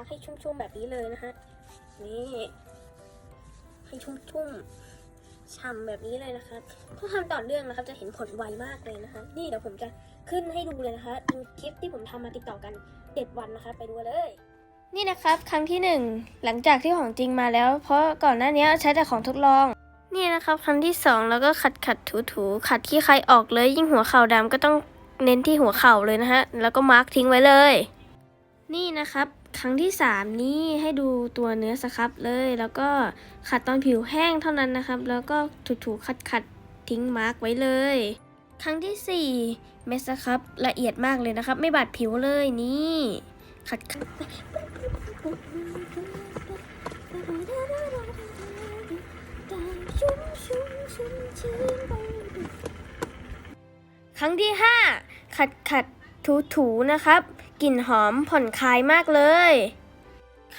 าร์คให้ชุ่มๆแบบนี้เลยนะฮะ นี่ให้ชุ่มๆฉ่ำแบบนี้เลยนะครับถ้าทำต่อเนื่องนะครับ จะเห็นผลไวมากเลยนะคะ นี่เดี๋ยวผมจะขึ้นให้ดูเลยนะคะดูคลิปที่ผมทำมาติดต่อกันเจ็ดวันนะคะ ไปดูเลย นี่นะครับ ครั้งที่หนึ่งหลังจากที่ของจริงมาแล้ว เพราะก่อนหน้านี้ใช้แต่ของทดลองนี่นะครับครั้งที่สองแล้วก็ขัดขัดถูถูขัดขี้ใครออกเลยยิ่งหัวเข่าดำก็ต้องเน้นที่หัวเข่าเลยนะฮะ แล้วก็มาร์กทิ้งไว้เลย นี่นะครับ ครั้งที่สามนี่ให้ดูตัวเนื้อสครับเลย แล้วก็ขัดตอนผิวแห้งเท่านั้นนะครับ แล้วก็ถูถูขัดขัดทิ้งมาร์กไว้เลย ครั้งที่สี่เม็ดสครับละเอียดมากเลยนะครับ ไม่บาดผิวเลยนี่ขัดขัดครั้งที่ 5 ขัดขัดถูถูนะครับ กลิ่นหอมผ่อนคลายมากเลย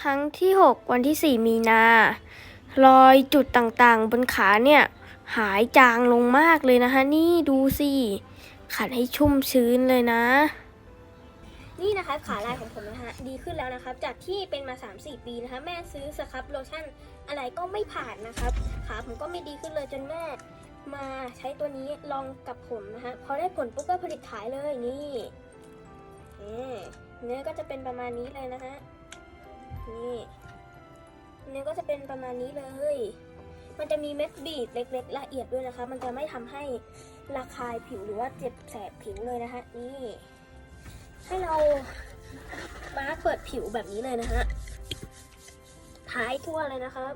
ครั้งที่ 6 วันที่ 4 มีนา รอยจุดต่างๆ บนขาเนี่ย หายจางลงมากเลยนะคะ นี่ดูสิ ขัดให้ชุ่มชื้นเลยนะ นี่นะคะขาลายของผมนะคะดีขึ้นแล้วนะครับ จากที่เป็นมา 3-4 ปีนะคะ แม่ซื้อสครับโลชั่นอะไรก็ไม่ผ่านนะครับขาผมก็ไม่ดีขึ้นเลยจนแม่มาใช้ตัวนี้ลองกับผมนะคะพอได้ผลปุ๊บก็ผลิตขายเลยนี่นี่ เนื้อก็จะเป็นประมาณนี้เลยนะฮะ นี่ เนื้อก็จะเป็นประมาณนี้เลย มันจะมีเม็ดบีดเล็ก ๆ ละเอียดด้วยนะคะ มันจะไม่ทำให้ระคายผิวหรือว่าเจ็บแสบผิวเลยนะคะนี่ ให้เรามาเปิดผิวแบบนี้เลยนะฮะท้ายทั่วเลยนะครับ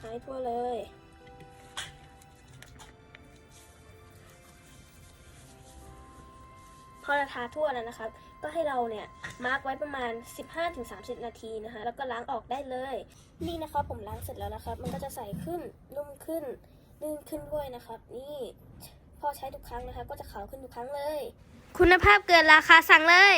ท้ายทั่วเลย พอเราทาทั่วแล้วนะครับ ก็ให้เราเนี่ยมาร์กไว้ประมาณ 15-30 นาทีนะคะ แล้วก็ล้างออกได้เลย นี่นะครับผมล้างเสร็จแล้วนะครับ มันก็จะใสขึ้นนุ่มขึ้นลื่นขึ้นด้วยนะครับ นี่พอใช้ทุกครั้งนะคะ ก็จะขาวขึ้นทุกครั้งเลย คุณภาพเกินราคาสั่งเลย